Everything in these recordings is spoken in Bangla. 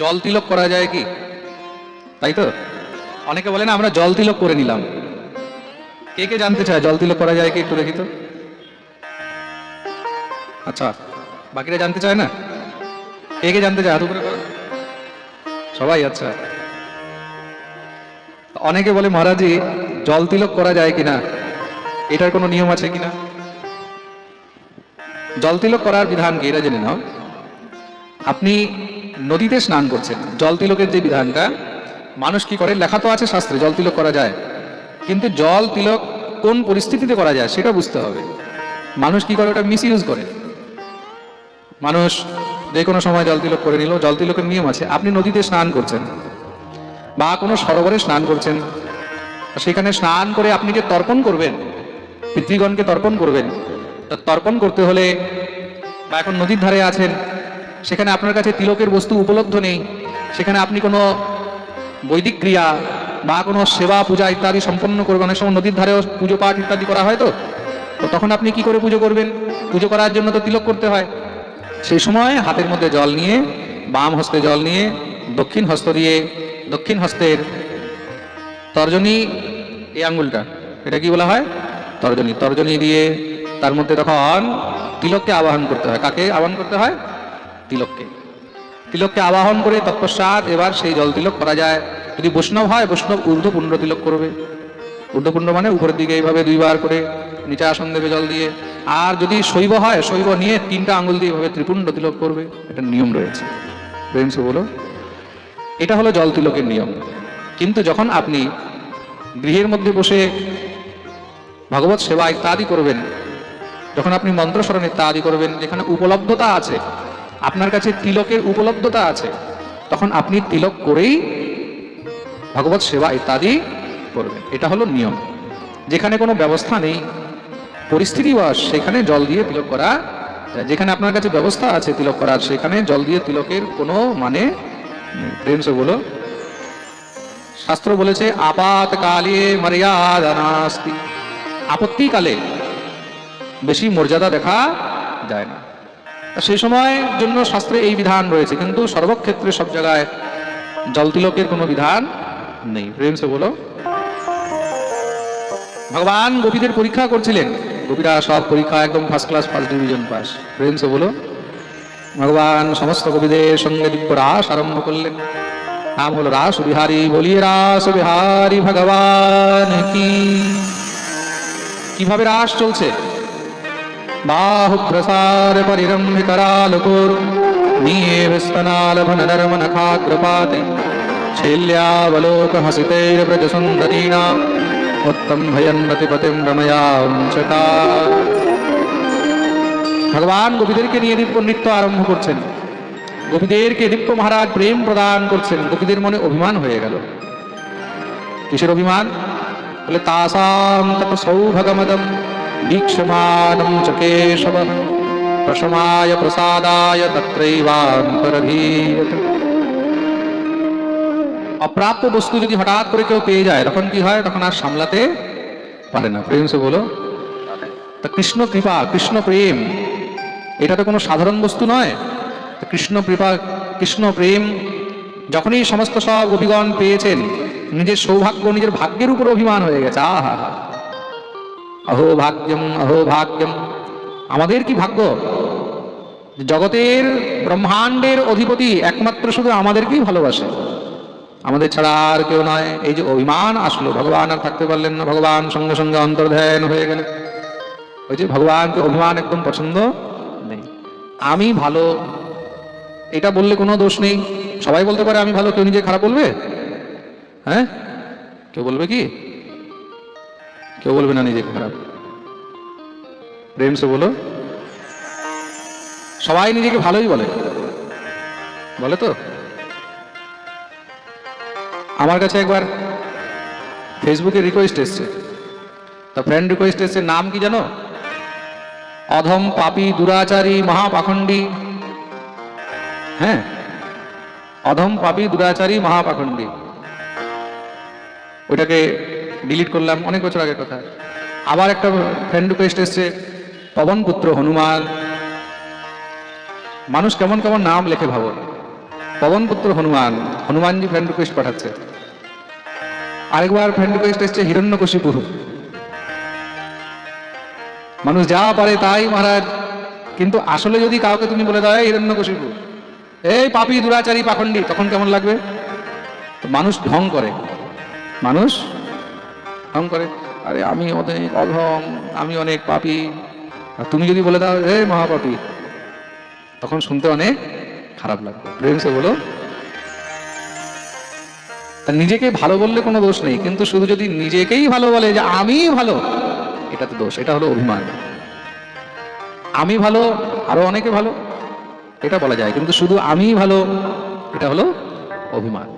জল তিলক করা যায় কি? তাই তো? অনেকে বলে না, আমরা জল তিলক করে নিলাম। কে কে জানতে চায় জল তিলক করা যায় কি একটু দেখি তো? আচ্ছা বাকিরা জানতে চায় না? কে কে জানতে চায়? সবাই আচ্ছা। অনেকে বলে মহারাজি জল তিলক করা যায় কিনা? এটার কোনো নিয়ম আছে কিনা? জল তিলক করার বিধান কি? এটা জেনে নাও। আপনি নদীতে স্নান করছেন, জল তিলকের যে বিধানটা, মানুষ কি করে? লেখা তো আছে শাস্ত্রে, জল তিলক করা যায়। কিন্তু জল তিলক কোন পরিস্থিতিতে করা যায় সেটা বুঝতে হবে। মানুষ কি করে? ওটা মিস ইউজ করে। মানুষ যে কোনো সময় জল তিলক করে নিল, জল তিলকের নিয়ম আছে। আপনি নদীতে স্নান করছেন বা কোনো সরোবরে স্নান করছেন, সেখানে স্নান করে আপনি যে তর্পণ করবেন, পিতৃগণকে তর্পণ করবেন, তা তর্পণ করতে হলে বা এখন নদীর ধারে আছেন সেখানে আপনার কাছে তিলকের বস্তু উপলব্ধ নেই। সেখানে আপনি কোনো বৈদিক ক্রিয়া বা কোনো সেবা, পূজা ইত্যাদি সম্পন্ন করবেন। অনেক সময় নদীর ধারেও পুজো পাঠ ইত্যাদি করা হয় তো। তো তখন আপনি কি করে পুজো করবেন? পুজো করার জন্য তো তিলক করতে হয়। সেই সময় হাতের মধ্যে জল নিয়ে, বাম হস্তে জল নিয়ে, দক্ষিণ হস্ত দিয়ে, দক্ষিণ হস্তের তর্জনী, এই আঙ্গুলটা, এটা কি বলা হয়? তর্জনী। তর্জনী দিয়ে তার মধ্যে তখন তিলককে আবাহন করতে হয়। কাকে আবাহন করতে হয়? তিলককে। তিলককে আবাহন করে তৎপশ্চাৎ এবার সেই জল তিলক করা যায়। যদি বৈষ্ণব হয়, বৈষ্ণব ঊর্ধ্বপুণ্ড তিলক করবে। ঊর্ধ্বপুণ্ড মানে উপরের দিকে এইভাবে দুইবার করে নিচে আসন দেবে জল দিয়ে। আর যদি শৈব হয়, শৈব নিয়ে তিনটা আঙুল দিয়ে এভাবে ত্রিপুণ্ড তিলক করবে। এটা নিয়ম রয়েছে। প্রেমসে, বলো। এটা হলো জল তিলকের নিয়ম। কিন্তু যখন আপনি গৃহের মধ্যে বসে ভগবত সেবা ইত্যাদি করবেন, যখন আপনি মন্ত্র স্মরণ ইত্যাদি করবেন, যেখানে উপলব্ধতা আছে আপনার কাছে তিলকের উপলব্ধতা আছে, তখন আপনি তিলক করেই ভগবত সেবা ইত্যাদি করবেন। এটা হলো নিয়ম। যেখানে কোনো ব্যবস্থা নেই, পরিস্থিতি বশ সেখানে জল দিয়ে তিলক করা। যেখানে আপনার কাছে ব্যবস্থা আছে তিলক করার, সেখানে জল দিয়ে তিলকের কোনো মানে প্রেমসে বলো। শাস্ত্র বলেছে, আপাতকালে মর্যাদা নাস্তি। আপত্তিকালে বেশি মর্যাদা দেখা যায় না। সেই সময় জন্য শাস্ত্রে এই বিধান রয়েছে, কিন্তু সর্বক্ষেত্রে সব জায়গায় জল তিলকের কোনো বিধান নেই। প্রেম সে বলো। ভগবান গোপীদের পরীক্ষা করছিলেন। গোপীরা সব পরীক্ষা একদম first class first division pass প্রেম সে বলো। ভগবান সমস্ত কবিদের সঙ্গে দিব্য রাস আরম্ভ করলেন। নাম হলো রাস বিহারী, বলিয়ে রাস বিহারী, ভগবান কি? কীভাবে রাস চলছে? উত্তম ভয়ন রতিপতিম রময়াম চকা ভগবান গোপীদেরকে নিয়ে দিব্য নৃত্য আরম্ভ করছেন। গোপীদেরকে দিব্য মহারাজ প্রেম প্রদান করছেন। গোপীদের মনে অভিমান হয়ে গেল। কিসের অভিমান? বলে তাসাম তত সৌভগমদম দীক্ষমানম চ কেশব প্রসমায় প্রসাদায় তত্রৈবান্তরভীয়ত অপ্রাপ্য বস্তু যদি হঠাৎ করে কেউ পেয়ে যায় তখন কি হয় তখন আর সামলাতে পারে না প্রেম সে বলো তা কৃষ্ণ কৃপা কৃষ্ণ প্রেম এটা তো কোনো সাধারণ বস্তু নয় কৃষ্ণ কৃপা কৃষ্ণ প্রেম যখনই সমস্ত সব গোপীগণ পেয়েছেন নিজের সৌভাগ্য নিজের ভাগ্যের উপর অভিমান হয়ে গেছে আহা অহো ভাগ্যম অহো ভাগ্যম। আমাদের কি ভাগ্য? জগতের ব্রহ্মাণ্ডের অধিপতি একমাত্র শুধু আমাদেরকেই ভালোবাসে। আমাদের ছাড়া আর কেউ নয়। এই যে অভিমান আসলো, ভগবান আর থাকতে পারলেন না। ভগবান সঙ্গে সঙ্গে অন্তর্ধ্যান হয়ে গেলেন। ওই যে ভগবানকে অভিমান একদম পছন্দ নেই। আমি ভালো, এটা বললে কোনো দোষ নেই। সবাই বলতে পারে আমি ভালো, কেউ নিজে খারাপ বলবে? হ্যাঁ? কেউ বলবে কি? কেউ বলবে না নিজে খারাপ। প্রেম সে বলো। সবাই নিজেকে ভালোই বলে। বলে তো? আমার কাছে একবার ফেসবুকে রিকোয়েস্ট এসছে। তা ফ্রেন্ড রিকোয়েস্ট এসছে, নাম কি জানো? অধম পাপি দুরাচারী মহাপাখণ্ডী। হ্যাঁ? অধম পাপি দুরাচারী মহাপাখণ্ডী। ওইটাকে ডিলিট করলাম, অনেক বছর আগের কথা। আবার একটা ফ্রেন্ড রিকোয়েস্ট এসছে, পবন পুত্র হনুমান, মানুষ কেমন কেমন নাম লেখে ভাবো পবন পুত্র হনুমান, হনুমানজি ফ্রেন্ড রিকোয়েস্ট পাঠাচ্ছে। আরেকবার ফ্রেন্ড রিকোয়েস্ট এসছে, হিরণ্যকশিপু। মানুষ যা পারে তাই মহারাজ, কিন্তু আসলে যদি কাউকে তুমি বলে দাও হিরণ্যকশিপু, এই পাপি দুরাচারী পাখণ্ডী, তখন কেমন লাগবে? মানুষ ঢং করে। মানুষ ঢং করে, আরে আমি অনেক অধম, আমি অনেক পাপি। আর তুমি যদি বলে দাও এ মহাপাপী, তখন শুনতে অনেক খারাপ লাগবে। প্রেম সে বলো। তা নিজেকে ভালো বললে কোনো দোষ নেই, কিন্তু শুধু যদি নিজেকেই ভালো বলে যে, আমি ভালো, এটা তো দোষ, এটা হলো অভিমান। আমি ভালো, আরও অনেকে ভালো, এটা বলা যায়, কিন্তু শুধু আমি ভালো, এটা হলো অভিমান।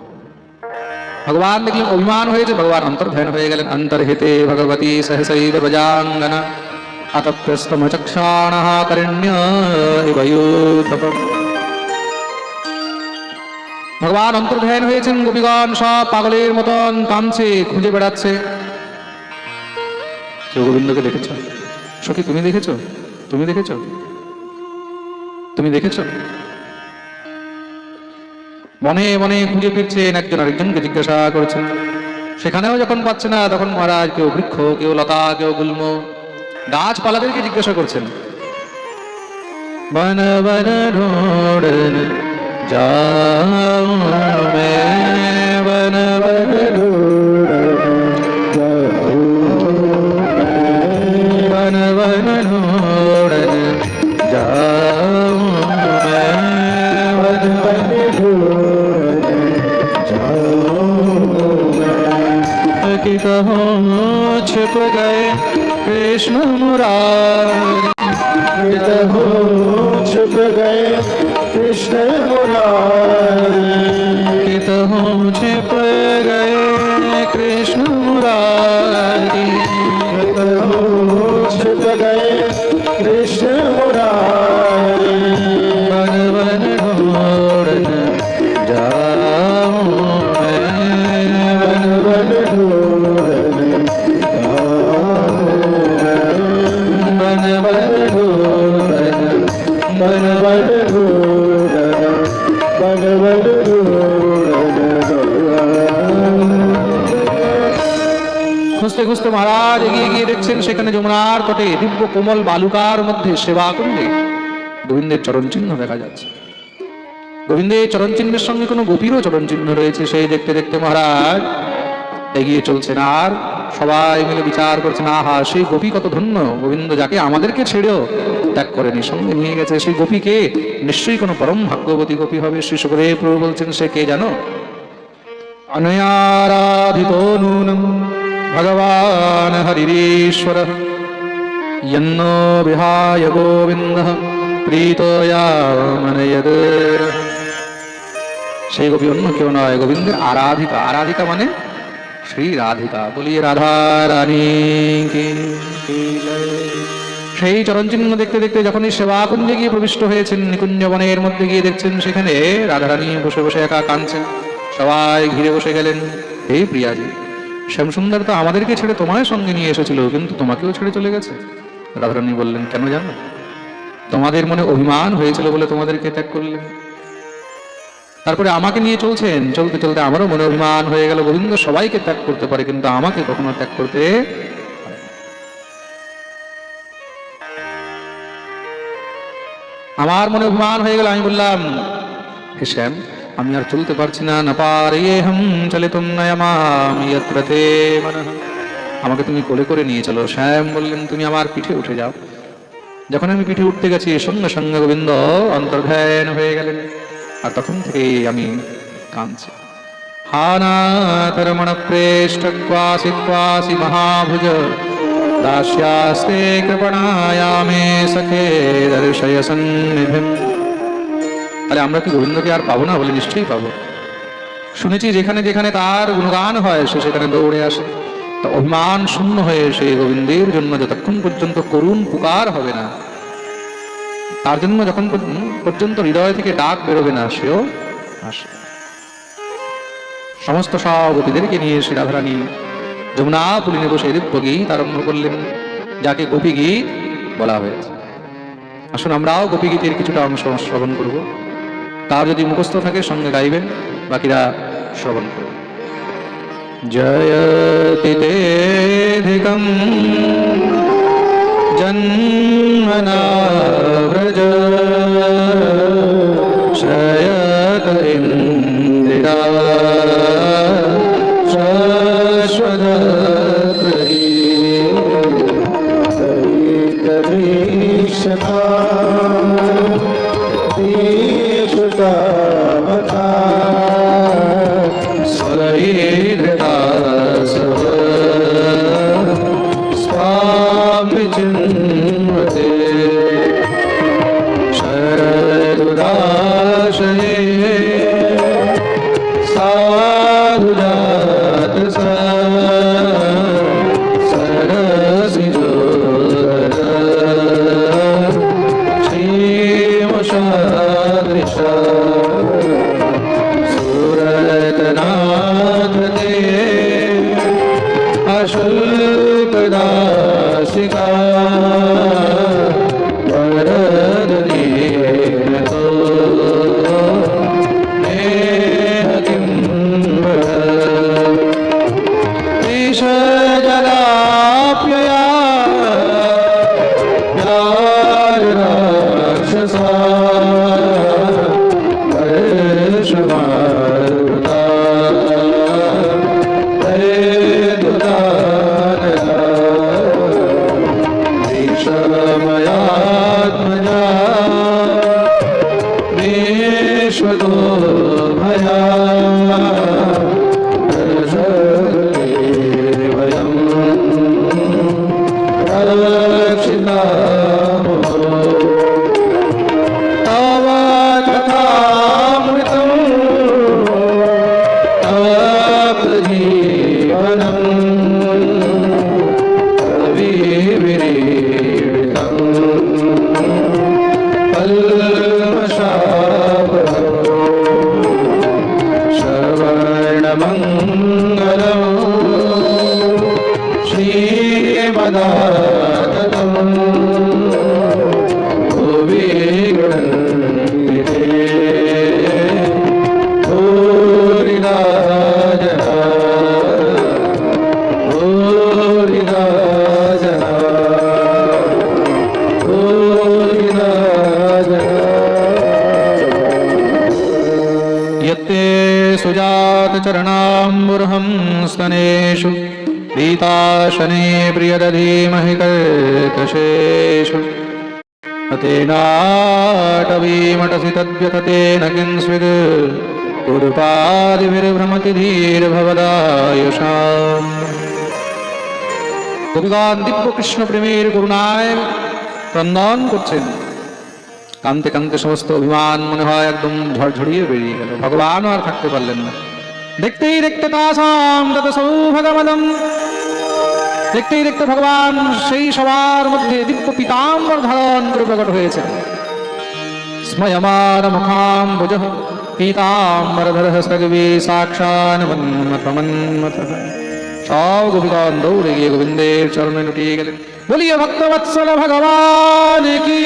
ভগবান দেখলেন অভিমান হয়েছে ভগবান অন্তর্ধান হয়ে গেলেন অন্তর্হিতে ভগবতী সহসৈব প্রজাঙ্গনা আতপ্রস্তমচক্ষাণ করণ্য। ভগবান অন্তর্ধান হয়েছেন গোপীগণ সব পাগলের মতন কামছে খুঁজে বেড়াচ্ছে কেউ গোবিন্দকে দেখেছ সখী তুমি দেখেছ? তুমি দেখেছ? তুমি দেখেছ? মনে মনে খুঁজে ফিরছেন একজন আরেকজনকে জিজ্ঞাসা করেছেন। সেখানেও যখন পাচ্ছে না, তখন মহারাজ কেউ বৃক্ষ, কেউ লতা, কেউ গুল্ম, গাছপালাদেরকে জিজ্ঞাসা করছেন। বন বন যাও कहो छिप गए कृष्ण मुरारी। हो छुप गए कृष्ण मुरारी। ব্যাস মহারাজ এগিয়ে গিয়ে দেখছেন, সেখানে যমুনার তটে দিব্য কোমল বালুকার মধ্যে সেবা করলে গোবিন্দের চরণ চিহ্ন দেখা যাচ্ছে। গোবিন্দের চরণ চিহ্নের সঙ্গে কোনো গোপীরও চরণ চিহ্ন রয়েছে, সেই দেখতে দেখতে মহারাজ এগিয়ে চলছেন আর সবাই মিলে বিচার করছেন, আহা, সেই গোপী কত ধন্য, গোবিন্দ যাকে আমাদেরকে ছেড়েও ত্যাগ করেনি, সঙ্গে নিয়ে গেছে সেই গোপীকে, নিশ্চয়ই কোনো পরম ভাগ্যবতী গোপী হবে। শ্রী শুক্রে প্রভু বলছেন, সে কে জানো? অনয়ারাধিত নূনম। भगवान् हरिरीश्वरः यन्नो विहाय गोविन्दः প্রীতো यामनयद् সেই গোপী অন্য কেউ নয় গোবিন্দের আরাধিকা আরাধিকা মানে শ্রী রাধিকা বলিয়ে রাধা রানী কি সেই চরণচিহ্ন দেখতে দেখতে যখনই সেবা কুঞ্জে গিয়ে প্রবিষ্ট হয়েছেন নিকুঞ্জ বনের মধ্যে গিয়ে দেখছেন সেখানে রাধারানী বসে বসে একা কাঁদছেন সবাই ঘিরে বসে গেলেন হে প্রিয়াজি শ্যামসুন্দর তো আমাদেরকে ছেড়ে তোমার সঙ্গে নিয়ে এসেছিল, কিন্তু তোমাকেও ছেড়ে চলে গেছে। রাধারানী বললেন, কেন জানো? তোমাদের মনে অভিমান হয়েছিল বলে তোমাদেরকে ত্যাগ করলেন। তারপরে আমাকে নিয়ে চলছেন। চলতে চলতে আমারও মনে অভিমান হয়ে গেল। গোবিন্দ সবাইকে ত্যাগ করতে পারে, কিন্তু আমাকে কখনো ত্যাগ করতে আমার মনে অভিমান হয়ে গেল, আমি বললাম, হে শ্যাম আমি আর চলতে পারছি না। না পারে হম চলে তুম নয়মামি যত্র আমাকে তুমি কোলে করে নিয়ে চলো। শ্যাম বললেন, তুমি আমার পিঠে উঠে যাও। যখন আমি পিঠে উঠতে গেছি সঙ্গে সঙ্গে গোবিন্দ অন্তর্ধ্যান হয়ে গেলেন। আর তখন থেকে আমি কাঁদছি। হানাথরমণ প্রেষ্ঠ ক্বাসি ক্বাসি মহাভুজ। দাস্যাস্তে কৃপণায়ামে সখে দর্শয় সন্নিধিম আরে আমরা কি গোবিন্দকে আর পাবো না বলে নিশ্চয়ই পাবো। শুনেছি যেখানে যেখানে তার গুণগান হয়, সে সেখানে দৌড়ে আসে। তা অভিমান শূন্য হয়ে সেই গোবিন্দের জন্য যতক্ষণ পর্যন্ত করুণ পুকার হবে না, তার জন্য যখন পর্যন্ত হৃদয় থেকে ডাক বেরোবে না, সেও আসে। সমস্ত সব গোপীদেরকে নিয়ে শ্রী রাধারানী যমুনা পুলিনে বসে দিব্য গীত আরম্ভ করলেন, যাকে গোপী গীত বলা হয়েছে। আসুন আমরাও গোপী গীতের কিছুটা অংশ শ্রবণ করব। তার যদি মুখস্থ থাকে সঙ্গে গাইবেন বাকিরা শ্রবণ করবেন জয়তি জন্মনা ব্রজ শয়ত 마실 거다. स्तनेषु पीताशने प्रियदधीमहि कर्कशेषु तेनाटवीमटसि तद्व्यततेन किंस्विद् कुरुपादिभिर्भ्रमति धीर्भवदायुषाम् গোপীগণ দিব্য কৃষ্ণ প্রেমের করুণায় ক্রন্দন করছেন কানতে কানতে সমস্ত অভিমান মনে হয় একদম ঝড়ঝড়িয়ে বেরিয়ে গেল ভগবানও আর থাকতে পারলেন না দেখতেই দেখতে তাসাম তত সৌভাগমদম দেখতেই দেখতে ভগবান, সেই সবার মধ্যে দিব্য পিতাম্বর ধারণ করে প্রকট হয়েছে। স্ময়মার মুখাম ভুজ পীতাম্বরধর সগবি সাক্ষান মন্মথ। সব গোপীগণ দৌড়ে গিয়ে গোবিন্দের চরণে লুটিয়ে গেলেন। বলিয়ে ভক্তবৎসল ভগবান কি?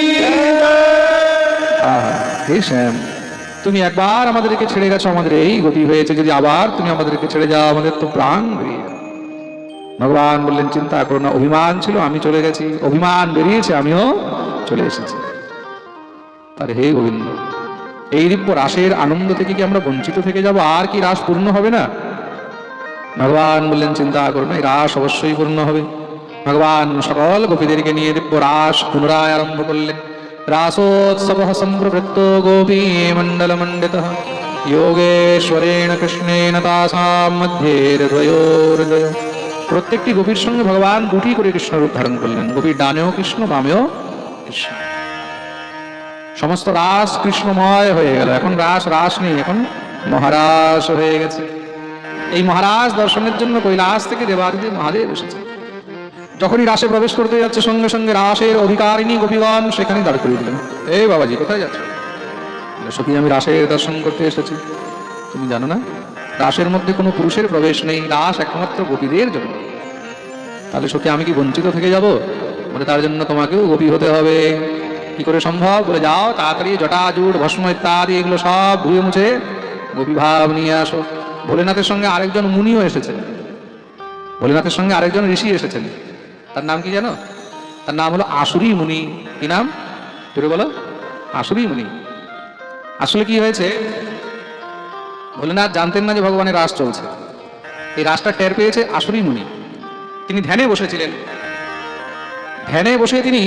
শ্যাম তুমি একবার আমাদেরকে ছেড়ে গেছো, আমাদের এই গতি হয়েছে। যদি আবার তুমি আমাদেরকে ছেড়ে যাও, আমাদের তো প্রাণ বেরিয়ে ভগবান বললেন, চিন্তা করো না, অভিমান ছিল, আমি চলে গেছি। অভিমান বেরিয়েছে, আমিও চলে এসেছি। তাহলে হে গোবিন্দ, এই দিব্য রাসের আনন্দ থেকে কি আমরা বঞ্চিত থেকে যাব? আর কি রাস পূর্ণ হবে না? ভগবান বললেন, চিন্তা করো না, এই রাস অবশ্যই পূর্ণ হবে। ভগবান সকল গোপীদেরকে নিয়ে দিব্য রাস পুনরায় আরম্ভ করলেন। গোপী মণ্ডল মণ্ডিত যোগেশ্বরেণ কৃষ্ণেন তাসাম মধ্যে হৃদয়োর্দয় প্রত্যেকটি গোপীর সঙ্গে ভগবান দুটি করে কৃষ্ণ রূপ ধারণ করলেন। গোপীর ডানেও কৃষ্ণ, বামেও কৃষ্ণ। সমস্ত রাস কৃষ্ণময় হয়ে গেল। এখন রাস রাস নেই, এখন মহারাস হয়ে গেছে। এই মহারাজ দর্শনের জন্য কৈলাস থেকে দেবাদিদেব মহাদেব এসেছে যখনই রাসে প্রবেশ করতে যাচ্ছে, সঙ্গে সঙ্গে রাসের অধিকারিণী গোপীগণ সেখানে দাঁড় করিয়ে দিলেন। এই বাবাজি, কোথায় যাচ্ছ? সখী, আমি রাসের দর্শন করতে এসেছি। তুমি জানো না রাসের মধ্যে কোনো পুরুষের প্রবেশ নেই রাস একমাত্র গোপীদের জন্য। তাহলে সখী, আমি কি বঞ্চিত থেকে যাব? বলে, তার জন্য তোমাকেও গোপী হতে হবে। কি করে সম্ভব? বলে, যাও, তাড়াতাড়ি, জটাজুট, ভস্ম ইত্যাদি, এগুলো সব ধুয়ে মুছে গোপীভাব নিয়ে আসো। ভোলেনাথের সঙ্গে আরেকজন মুনিও এসেছেন। ভোলেনাথের সঙ্গে আরেকজন ঋষি এসেছেন। তার নাম কি জানো? তার নাম হলো আসুরি মুনি। কি নাম? তুমি বলো। আসুরি মুনি। আসলে কি হয়েছে? ভোলেনাথ জানতেন না যে ভগবানের রাস চলছে। এই রাসটা টের পেয়েছে আসুরি মুনি। তিনি ধ্যানে বসেছিলেন। ধ্যানে বসে তিনি